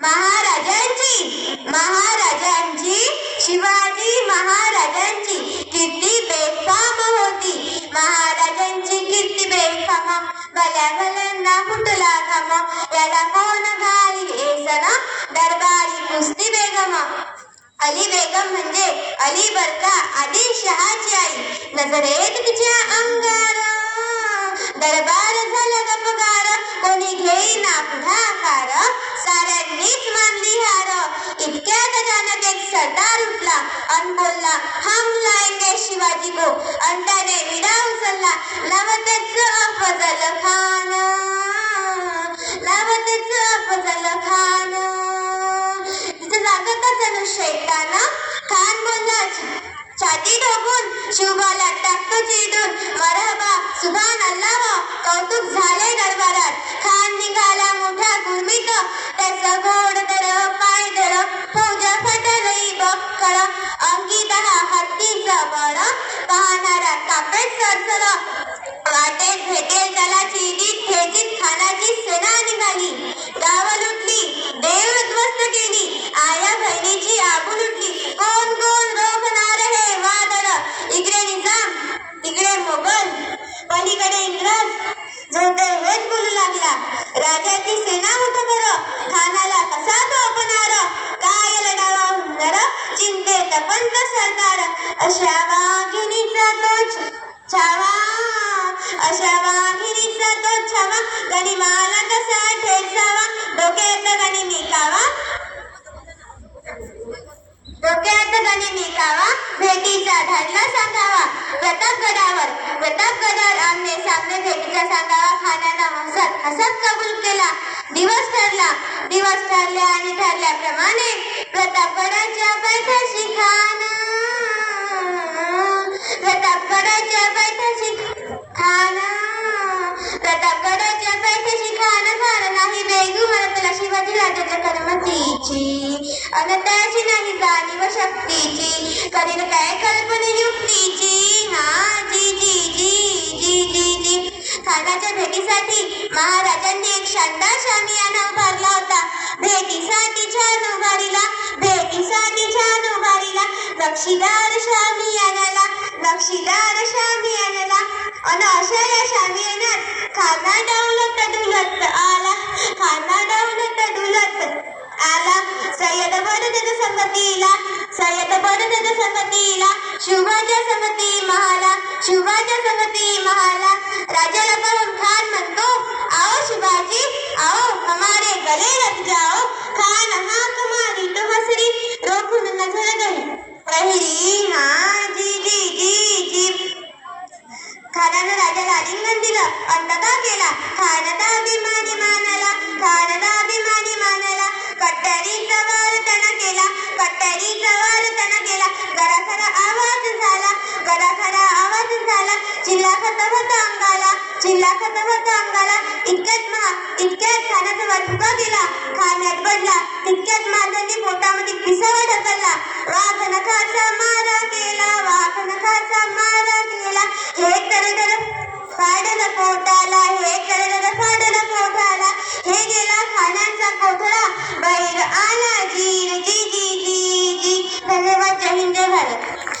महाराजांची महाराजांची शिवाजी महाराजांची किती बेफाम होती. महाराजांची किती बेफाम भल्या भल्यांना फुटला घाम. याला कोण घाली सना दरबारी कुस्ती बेगम. अली बेगम म्हणजे अली बरका आदिलशहाची आई. नजरेत तिच्या अंगारा. दरबार झाला गपगार कोणी घेईना पुढाकार. साऱ्यांनीच मानली हार. इतक्यात अचानक एक सरदार उठला अन बोलला हम लाएंगे शिवाजी को अन त्याने विडा उचलला नवतेच अफजल खान. नवतेच अफजल खान. तिथे लागतच अनु शैतान खान बोलला छाती ठोकून शिवबाला टाकतो चिडून मरहबा सुभान अल्लाह कौतुक झाले त्याचं घोड पाय फटलई अंगी दहा हत्तीचा बळ पाहणारा वाटेत भेटेल त्याला चिडीत खेचीत खानाची सेना निघाली. गाव लुटली देव उद्ध्वस्त केली. आया बहिणीची आबू लुटली. कोण कोण रोखणार हे वादळ? इकडे निजाम तिकडे मोगल. पलीकडे इंग्रज. झोते ते बोलू लागला. राजाची सेना मोठ कर खानाला कसा तो अपनार काय लढावा हुंदर चिंते तपंत सरकार. अशा वाघिणीचा तो छावा. अशा वाघिणीचा तो छावा. गणिमाला कसा ठेचावा? डोक्यात गणी निकावा. डोक्यात गणी निकावा. भेटीचा धडला सांगावा. प्रतापगडावर प्रतापगडावर प्रतापगडाच्या बैठशी खान नाही बेगू मला तुला शिवाजी राजाच्या अन त्याची नाही जाणीव शक्तीची करील काय कल्पने युक्तीची हा जी जी जी जी जी जी खानाच्या भेटीसाठी महाराजांनी एक शानदार शामियाना उभारला होता भेटीसाठी छान उभारीला भेटीसाठी छान उभारीला नक्षीदार शामियानाला नक्षीदार संगतीला सय्यद संगतीला शुभाच्या संगती महा चिल्ला खतम होता अंगाला चिल्ला खतम होता अंगाला इतक्यात महा इतक्यात खाण्याचा वार गेला खान पडला तितक्यात माझ्यांनी पोटामध्ये पिसावा ढकलला. वाघ नखाचा मारा गेला वाघ नखाचा मारा गेला हे तर तर फाडलं पोटाला हे तर फाडलं पोटाला. हे गेला खाण्याचा कोथळा बाहेर आला जी जी जी जी जी. धन्यवाद जय हिंद जय भारत.